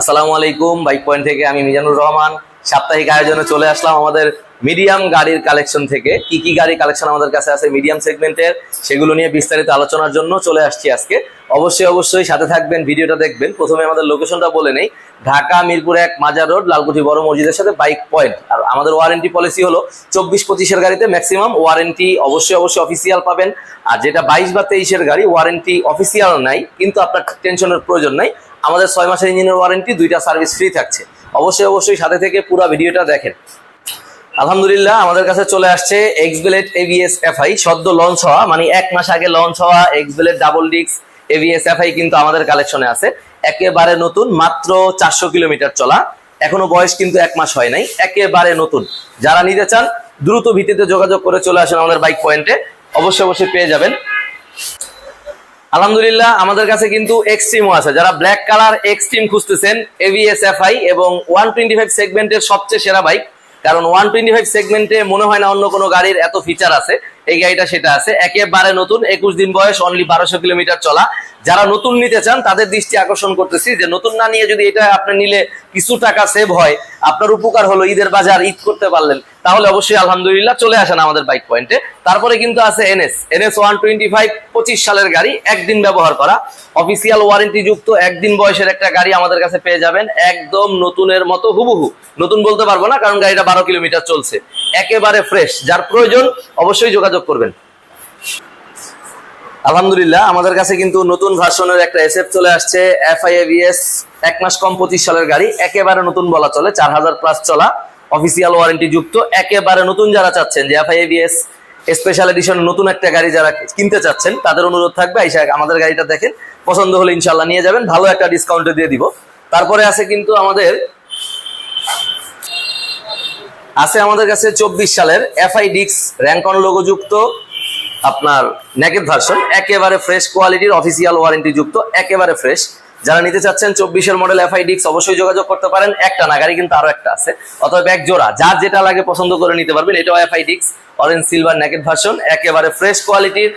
আসসালামু আলাইকুম, bike point থেকে আমি মিজানুর রহমান। সাপ্তাহিক আয়োজনে চলে আসলাম আমাদের মিডিয়াম গাড়ির কালেকশন থেকে। কি কি গাড়ি কালেকশন আমাদের কাছে আছে মিডিয়াম সেগমেন্টের, সেগুলো নিয়ে বিস্তারিত আলোচনার জন্য চলে আসছি আজকে। অবশ্যই অবশ্যই সাথে থাকবেন, ভিডিওটা দেখবেন। প্রথমে আমাদের লোকেশনটা বলে নেই। ঢাকা, মিরপুর এক, মাজার রোড, লালকুঠি বড় মসজিদের সাথে বাইক পয়েন্ট। আর আমাদের ওয়ারেন্টি পলিসি হলো চব্বিশ পঁচিশের গাড়িতে ম্যাক্সিমাম ওয়ারেন্টি অবশ্যই অবশ্যই অফিসিয়াল পাবেন। আর যেটা বাইশ বা তেইশের গাড়ি ওয়ারেন্টি অফিসিয়াল নাই, কিন্তু আপনার টেনশনের প্রয়োজন নাই। আমাদের ছয় মাসের ইঞ্জিনের ওয়ারেন্টি দুইটা সার্ভিস ফ্রি থাকছে। অবশ্যই অবশ্যই সাথে থেকে পুরো ভিডিওটা দেখেন। আলহামদুলিল্লাহ, আমাদের কাছে চলে আসছে এক্সবেলেট এভিএস এফআই সদ্য লঞ্চ হওয়া মানে এক মাস আগে লঞ্চ হওয়া এক্সবেলেট ডাবল ডিক্স এভিএস এফআই কিন্তু আমাদের কালেকশনে আছে। একেবারে নতুন, মাত্র চারশো কিলোমিটার চলা। এখনও বয়স কিন্তু এক মাস হয় নাই, একেবারে নতুন। যারা নিতে চান, দ্রুত ভিত্তিতে যোগাযোগ করে চলে আসেন আমাদের বাইক পয়েন্টে অবশ্যই অবশ্যই পেয়ে যাবেন। আলহামদুলিল্লাহ, আমাদের কাছে কিন্তু এক্সট্রিমও আছে। যারা ব্ল্যাক কালার এক্সট্রিম খুঁজতেছেন এভিএসএফআই এবং ওয়ান টোয়েন্টি ফাইভ সেগমেন্টের সবচেয়ে সেরা বাইক কারণ ওয়ান টোয়েন্টি ফাইভ সেগমেন্টে মনে হয় না অন্য কোনো গাড়ির এত ফিচার আছে। এই গাড়িটা সেটা আছে। একেবারে নতুন, একুশ দিন বয়স অনলি বারোশো কিলোমিটার চলা। যারা নতুন নিতে চান, তাদের দৃষ্টি আকর্ষণ করতেছি যে নতুন না নিয়ে যদি এটা আপনি নিলে কিছু টাকা সেভ হয়, আপনার উপকার হলো ঈদের বাজার, ঈদ করতে পারলেন, তাহলে অবশ্যই আলহামদুলিল্লাহ চলে আসেন আমাদের বাইক পয়েন্টে তারপরে কিন্তু আছে NS NS one twenty five পঁচিশ সালের গাড়ি, একদিন ব্যবহার করা। অফিসিয়াল ওয়ারেন্টি যুক্ত, একদিন বয়সের একটা গাড়ি আমাদের কাছে পেয়ে যাবেন, একদম নতুনের মতো হুবহু। নতুন বলতে পারব না, কারণ গাড়িটা বারো কিলোমিটার চলছে। একেবারে ফ্রেশ যার প্রয়োজন অবশ্যই যোগাযোগ করবেন। আলহামদুলিল্লাহ, আমাদের কাছে কিন্তু নতুন ভার্সনের একটা এসএফ চলে আসছে এফআইএভিএস এক মাস কম পঁচিশ সালের গাড়ি, একেবারে নতুন বলা চলে, চার হাজার প্লাস চলা অফিসিয়াল ওয়ারেন্টি যুক্ত, একেবারে নতুন যারা চাচ্ছেন, যে এফআইএভিএস স্পেশাল এডিশন নতুন একটা গাড়ি যারা কিনতে চাচ্ছেন, তাদের অনুরোধ থাকবে, আইসা আমাদের গাড়িটা দেখেন, পছন্দ হলে ইনশাল্লাহ নিয়ে যাবেন, ভালো একটা ডিসকাউন্টে দিয়ে দিব। তারপরে আছে কিন্তু আমাদের আছে আমাদের কাছে চব্বিশ সালের এফআই ডিক্স র্যাঙ্কন লোগো যুক্ত আপনার নেকেট ভার্সন, একেবারে ফ্রেশ কোয়ালিটির অফিসিয়াল ওয়ারেন্টি যুক্ত, একেবারে ফ্রেশ যারা নিতে চাচ্ছেন চব্বিশের মডেল এফআই ডিক্স অবশ্যই যোগাযোগ করতে পারেন। একটা না, গাড়ি কিন্তু আরও একটা আছে। অথবা এক জোড়া, যার যেটা লাগে পছন্দ করে নিতে পারবেন, এটাও এফআই ডিক্স অরেঞ্জ সিলভার নেকেট ভার্সন একেবারে ফ্রেশ কোয়ালিটির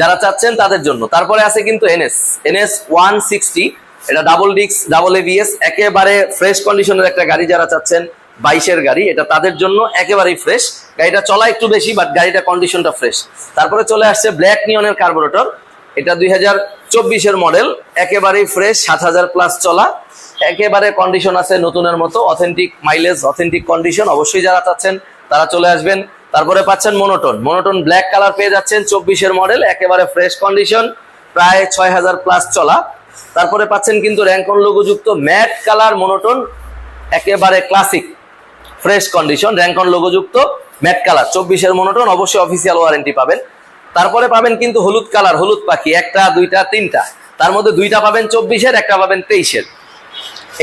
যারা চাচ্ছেন তাদের জন্য। তারপরে আছে কিন্তু এনএস এনএস ওয়ান সিক্সটি এটা ডাবল ডিক্স ডাবল এভিএস একেবারে ফ্রেশ কন্ডিশনের একটা গাড়ি যারা চাচ্ছেন বাইশের গাড়ি, এটা তাদের জন্য একেবারেই ফ্রেশ গাড়িটা চলা একটু বেশি বাট গাড়িটা কন্ডিশনটা ফ্রেশ তারপরে চলে আসছে ব্ল্যাক নিয়নের কার্বোরেটর এটা দুই হাজার চব্বিশের মডেল একেবারেই ফ্রেশ সাত হাজার প্লাস চলা। একেবারে কন্ডিশন আছে নতুনের মতো অথেন্টিক মাইলেজ অথেন্টিক কন্ডিশন অবশ্যই যারা চাচ্ছেন, তারা চলে আসবেন। তারপরে পাচ্ছেন মনোটন মোনোটন ব্ল্যাক কালার পেয়ে যাচ্ছেন চব্বিশের মডেল একেবারে ফ্রেশ কন্ডিশন প্রায় ছয় হাজার প্লাস চলা। তারপরে পাচ্ছেন কিন্তু র্যাঙ্কন লোগো যুক্ত ম্যাট কালার মোনোটন একেবারে ক্লাসিক ফ্রেশ কন্ডিশন র্যাঙ্কন লোগোযুক্ত ম্যাট কালার চব্বিশের মনোটন অবশ্যই অফিসিয়াল ওয়ারেন্টি পাবেন। তারপরে পাবেন কিন্তু হলুদ কালার হলুদ পাখি, একটা, দুইটা, তিনটা। তার মধ্যে দুইটা পাবেন চব্বিশের, একটা পাবেন তেইশের।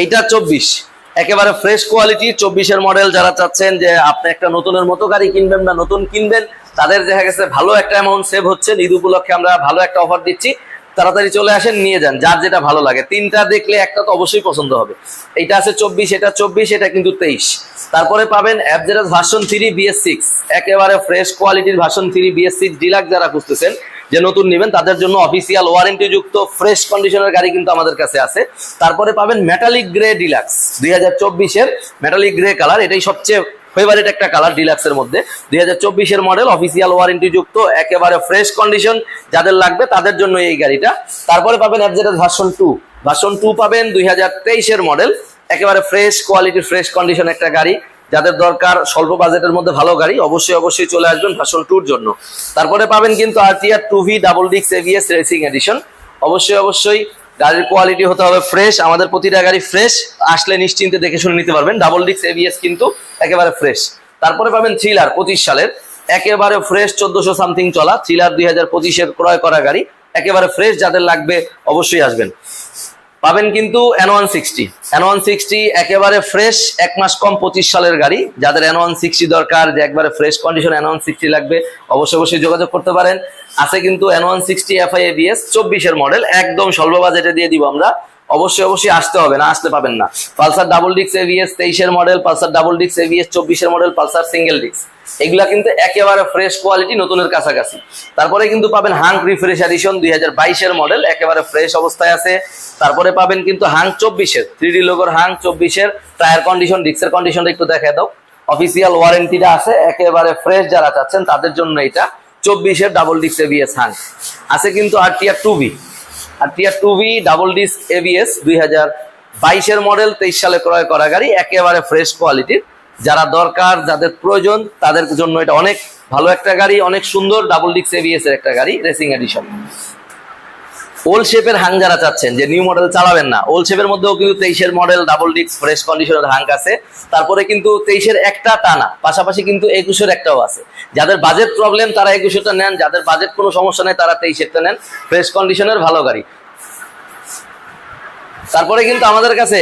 এইটা চব্বিশ। একেবারে ফ্রেশ কোয়ালিটি চব্বিশের মডেল যারা চাচ্ছেন যে আপনি একটা নতুনের মতো গাড়ি কিনবেন না নতুন কিনবেন, তাদের দেখা গেছে ভালো একটা অ্যামাউন্ট সেভ হচ্ছে ঈদ উপলক্ষে আমরা ভালো একটা অফার দিচ্ছি। তাড়াতাড়ি চলে আসেন, নিয়ে যান, যার যেটা ভালো লাগে। তিনটা দেখলে একটা তো অবশ্যই পছন্দ হবে। এটা আছে চব্বিশ, এটা চব্বিশ, এটা কিন্তু তেইশ। তারপরে পাবেন অ্যাপজেরাস ভার্সন থ্রি বিএস সিক্স একেবারে ফ্রেশ কোয়ালিটির version three BS six deluxe যারা খুঁজতেছেন, যে নতুন নেবেন, তাদের জন্য অফিসিয়াল ওয়ারেন্টি যুক্ত ফ্রেশ কন্ডিশনের গাড়ি কিন্তু আমাদের কাছে আছে। তারপরে পাবেন মেটালিক গ্রে ডিলাক্স দুই হাজার চব্বিশের মেটালিক গ্রে কালার এটাই সবচেয়ে ফেভারিট একটা কালার ডিলাক্সের মধ্যে। দুই হাজার চব্বিশের মডেল অফিসিয়াল ওয়ারেন্টি যুক্ত, একেবারে ফ্রেশ কন্ডিশন যাদের লাগবে তাদের জন্য এই গাড়িটা। তারপরে পাবেন অ্যাপজেটাস ভার্সন টু ভার্সন টু পাবেন দুই হাজার তেইশের মডেল একেবারে ফ্রেশ কোয়ালিটির ফ্রেশ কন্ডিশন একটা গাড়ি। যাদের দরকার স্বল্প বাজেটের মধ্যে ভালো গাড়ি, অবশ্যই অবশ্যই চলে আসবেন ভার্সন টুর জন্য। তারপরে পাবেন কিন্তু আরটিআর টু ভি ডাবল ডিক্স এভিএস রেসিং এডিশন অবশ্যই অবশ্যই গাড়ির কোয়ালিটি হতে হবে ফ্রেশ আমাদের প্রতিটা গাড়ি ফ্রেশ আসলে নিশ্চিন্তে দেখে শুনে নিতে পারবেন। ডাবল ডিক্স এভিএস কিন্তু একেবারে ফ্রেশ তারপরে পাবেন থ্রিলার পঁচিশ সালের। একেবারে ফ্রেশ চোদ্দশো সামথিং চলা থ্রিলার দুই হাজার পঁচিশের ক্রয় করা গাড়ি। একেবারে ফ্রেশ যাদের লাগবে অবশ্যই আসবেন। পাবেন কিন্তু ওয়ান সিক্সটি ওয়ান সিক্সটি একেবারে ফ্রেশ এক মাস কম পঁচিশ সালের গাড়ি। যাদের ওয়ান সিক্সটি দরকার, যে একবারে ফ্রেশ কন্ডিশন ওয়ান সিক্সটি লাগবে, অবশ্যই অবশ্যই যোগাযোগ করতে পারেন। আছে কিন্তু N one sixty FI ABS চব্বিশের মডেল একদম স্বল্প বাজেটে দিয়ে দিব আমরা। অবশ্যই অবশ্যই আসতে হবে, না আসতে পাবেন না। পালসার ডাবল ডিক্স এভিএস তেইশের মডেল পালসার ডাবল ডিক্স এভিএস চব্বিশের মডেল পালসার সিঙ্গেল ডিক্স এগুলা কিন্তু একেবারে ফ্রেশ কোয়ালিটি নতুনের কাছাকাছি। তারপরে কিন্তু পাবেন হাঙ্ক রিফ্রেশ এডিশন দুই হাজার বাইশের মডেল একেবারে ফ্রেশ অবস্থায় আছে। তারপরে পাবেন কিন্তু হাঙ্ক চব্বিশের থ্রি ডি লোগোর হাঙ্ক চব্বিশের টায়ার কন্ডিশন ডিক্সের কন্ডিশনটা একটু দেখে দাও। অফিসিয়াল ওয়ারেন্টিটা আছে, একেবারে ফ্রেশ যারা চাচ্ছেন, তাদের জন্য এটা। চব্বিশের ডাবল ডিস্ক এবিএস হান আছে কিন্তু R TR two B R TR two B double disc ABS দুই হাজার বাইশের মডেল তেইশ সালে ক্রয় করা গাড়ি, একেবারে ফ্রেশ কোয়ালিটির যারা দরকার, যাদের প্রয়োজন, তাদের জন্য এটা অনেক ভালো একটা গাড়ি, অনেক সুন্দর ডাবল ডিস্ক এবিএস এর একটা গাড়ি রেসিং এডিশন ওল্ড শেপের হাং যারা চাচ্ছেন, যে নিউ মডেল চালাবেন না ওল্ড শেপের মধ্যেও কিন্তু তেইশের মডেল ডাবল ডিক্স ফ্রেশ কন্ডিশনের হাঙ্ক আছে। তারপরে কিন্তু তেইশের একটা টানা, পাশাপাশি কিন্তু একুশের একটাও আছে। যাদের বাজেট প্রবলেম তারা একুশেরটা নেন, যাদের বাজেট কোনো সমস্যা নেই, তারা তেইশেরটা নেন ফ্রেশ কন্ডিশনের ভালো গাড়ি। তারপরে কিন্তু আমাদের কাছে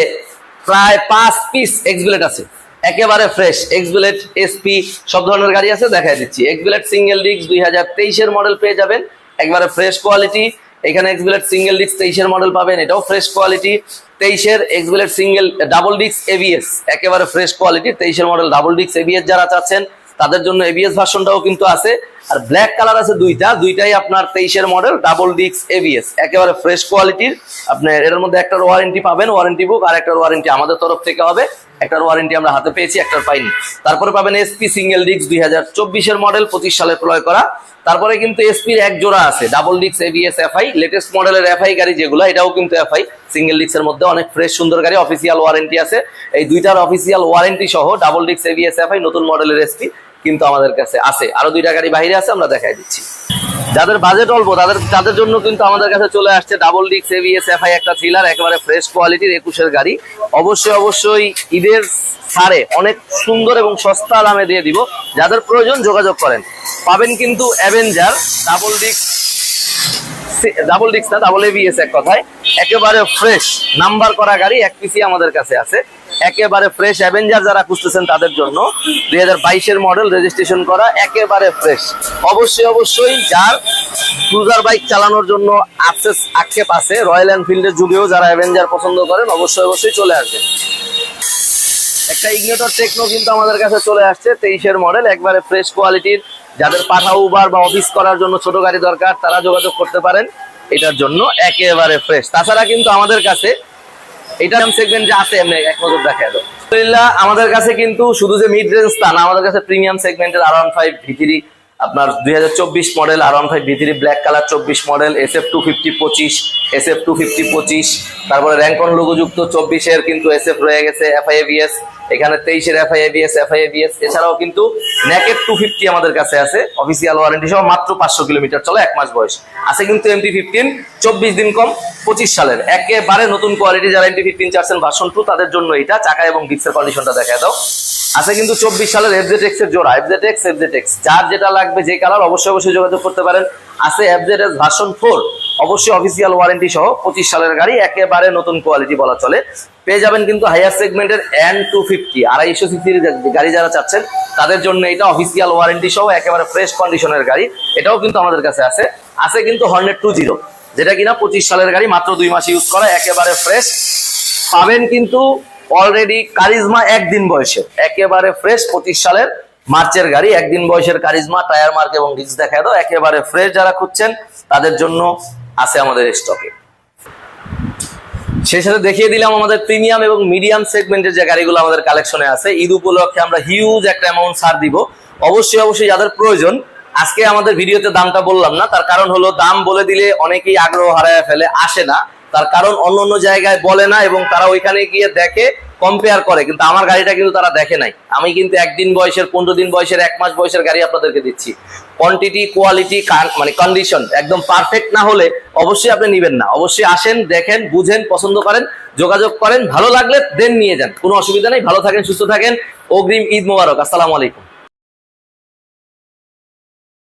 প্রায় পাঁচ পিস এক্সবিলেট আছে। একেবারে ফ্রেশ এক্সবিলেট এসপি সব ধরনের গাড়ি আছে দেখাই দিচ্ছি। এক্সবিলেট সিঙ্গেল ডিস্ক দুই হাজার তেইশের মডেল পেয়ে যাবেন। একবারে ফ্রেশ কোয়ালিটি এখানে এক্সবিলেট সিঙ্গেল ডিস্ক তেইশের মডেল পাবেন, এটাও ফ্রেশ কোয়ালিটি তেইশের Xblade single double disc ABS একেবারে ফ্রেশ কোয়ালিটি তেইশের মডেল ডাবল ডিস্ক এবিএস যারা চাচ্ছেন, তাদের জন্য এবিএস ভার্সনটাও কিন্তু আছে। আর ব্ল্যাক কালার আছে দুইটা, দুইটাই আপনার তেইশের মডেল ডাবল ডিক্স এবিএস একেবারে ফ্রেশ কোয়ালিটির আপনার এটার মধ্যে একটার ওয়ারেন্টি পাবেন ওয়ারেন্টি বুক আর একটার ওয়ারেন্টি আমাদের তরফ থেকে হবে। একটার ওয়ারেন্টি আমরা হাতে পেয়েছি, একটার পাইনি। তারপরে পাবেন এসপি সিঙ্গেল ডিক্স দুই হাজার চব্বিশের মডেল পঁচিশ সালে ক্রয় করা। তারপরে কিন্তু এসপির এক জোড়া আছে ডাবল ডিক্স এবিএস এফআই লেটেস্ট মডেলের এফআই গাড়ি যেগুলো, এটাও কিন্তু এফআই সিঙ্গেল ডিক্সের মধ্যে অনেক ফ্রেশ সুন্দর গাড়ি অফিসিয়াল ওয়ারেন্টি আছে। এই দুইটার অফিসিয়াল ওয়ারেন্টি সহ ডাবল ডিক্স এবিএস এফআই নতুন মডেলের এসপি কিন্তু আমাদের কাছে আছে। আরও দুইটা গাড়ি বাইরে আছে, আমরা দেখাই দিচ্ছি। যাদের বাজেট অল্প, তাদের তাদের জন্য কিন্তু আমাদের কাছে চলে আসছে ডাবল ডিক্স এভিএস এফআই একটা থ্রিলার একেবারে ফ্রেশ কোয়ালিটির একুশের গাড়ি। অবশ্যই অবশ্যই ঈদের ছাড়ে অনেক সুন্দর এবং সস্তা দামে দিয়ে দিব। যাদের প্রয়োজন যোগাযোগ করেন। পাবেন কিন্তু অ্যাভেঞ্জার ডাবল ডিক্স ডাবল ডিক্স না ডাবল এভিএস এক কথায়। একেবারে ফ্রেশ নাম্বার করা গাড়ি, এক পিসি আমাদের কাছে আছে। একেবারে ফ্রেশ অ্যাভেঞ্জার যারা খুঁজতেছেন তাদের জন্য। দুই হাজার বাইশের মডেল রেজিস্ট্রেশন করা একেবারে ফ্রেশ অবশ্যই অবশ্যই যার ক্রুজার বাইক চালানোর জন্য আক্সেস আক্ষেপ আছে রয়্যাল এনফিল্ডের যুগেও যারা অ্যাভেঞ্জার পছন্দ করেন, অবশ্যই অবশ্যই চলে আসবেন। একটা ইগনেটর টেকনো কিন্তু আমাদের কাছে চলে আসছে, তেইশের মডেল একবারে ফ্রেশ কোয়ালিটির যাদের পাঠা উবার বা অফিস করার জন্য ছোট গাড়ি দরকার, তারা যোগাযোগ করতে পারেন। এটার জন্য একেবারে ফ্রেশ তাছাড়া কিন্তু আমাদের কাছে এটা সেগমেন্ট যে আছে, এমনি এক নজর দেখা যাবে আলহামদুলিল্লাহ, আমাদের কাছে কিন্তু শুধু যে মিড রেঞ্জ তা না, আমাদের কাছে প্রিমিয়াম সেগমেন্টের আর ওয়ান ফাইভ ভিতিরি আপনার দুই হাজার চব্বিশ model R one five V three black colour চব্বিশ model S F two fifty পঁচিশ এস এফ টু ফিফটি পঁচিশ, তারপরে র্যাঙ্কন লোগোযুক্ত চব্বিশের কিন্তু এস এফ রয়ে গেছে এফআইএবিএস এখানে তেইশের এফআইএবিএস এফআইএবিএস এছাড়াও কিন্তু ন্যাকেট টু ফিফটি আমাদের কাছে আছে অফিসিয়াল ওয়ারেন্টি সহ মাত্র পাঁচশো কিলোমিটার চলে, এক মাস বয়স। আছে কিন্তু এমটি ফিফটিন চব্বিশ দিন কম, পঁচিশ সালের। একেবারে নতুন কোয়ালিটি যারা এমটি ফিফটিন চাচ্ছেন ভার্সন টু তাদের জন্য এটা, চাকা এবং ডিক্সের কন্ডিশনটা দেখা দাও। আছে কিন্তু চব্বিশ সালের এফজেটেক্স এর জোড়া এফজেটেক্স এফজেটেক্স যার যেটা লাগবে যে কালার অবশ্যই অবশ্যই যোগাযোগ করতে পারেন। আছে এফজেডএস ভার্সন ফোর অবশ্যই অফিসিয়াল ওয়ারেন্টি সহ পঁচিশ সালের গাড়ি একেবারে নতুন কোয়ালিটি বলা চলে। পেয়ে যাবেন কিন্তু হাইয়ার সেগমেন্টের এন টু ফিফটি আড়াইশো সিসির গাড়ি যারা চাচ্ছেন, তাদের জন্য এটা অফিসিয়াল ওয়ারেন্টি সহ একেবারে ফ্রেশ কন্ডিশনের গাড়ি। এটাও কিন্তু আমাদের কাছে আছে। আছে কিন্তু হর্নেট টু জিরো যেটা কিনা পঁচিশ সালের গাড়ি, মাত্র দুই মাস ইউজ করা, একেবারে ফ্রেশ পাবেন কিন্তু অলরেডি কারিজমা একদিন বয়সে, একেবারে ফ্রেশ পঁচিশ সালের মার্চের গাড়ি, একদিন বয়সের কারিজমা টায়ার মার্ক এবং ডিস্ক দেখা দাও, একেবারে ফ্রেশ যারা খুঁজছেন, তাদের জন্য আছে আমাদের স্টকে সেই সাথে দেখিয়ে দিলাম আমাদের প্রিমিয়াম এবং মিডিয়াম সেগমেন্টের যে গাড়িগুলো আমাদের কালেকশনে আছে, ঈদ উপলক্ষে আমরা হিউজ একটা অ্যামাউন্ট ছাড় দিব। অবশ্যই অবশ্যই যাদের প্রয়োজন, আজকে আমাদের ভিডিওতে দামটা বললাম না, তার কারণ হলো দাম বলে দিলে অনেকেই আগ্রহ হারায় ফেলে, আসে না। তার কারণ অন্য অন্য জায়গায় বলে না এবং তারা ওইখানে গিয়ে দেখে কম্পেয়ার করে, কিন্তু আমার গাড়িটা কিন্তু তারা দেখে নাই। আমি কিন্তু একদিন বয়সের, পনেরো দিন বয়সের, এক মাস বয়সের গাড়ি আপনাদেরকে দিচ্ছি। কোয়ান্টিটি কোয়ালিটি মানে কন্ডিশন একদম পারফেক্ট না হলে অবশ্যই আপনি নিবেন না। অবশ্যই আসেন, দেখেন, বুঝেন, পছন্দ করেন, যোগাযোগ করেন, ভালো লাগলে দেন নিয়ে যান। কোনো অসুবিধা নেই, ভালো থাকেন, সুস্থ থাকেন। অগ্রিম ঈদ মোবারক, আসসালামু আলাইকুম।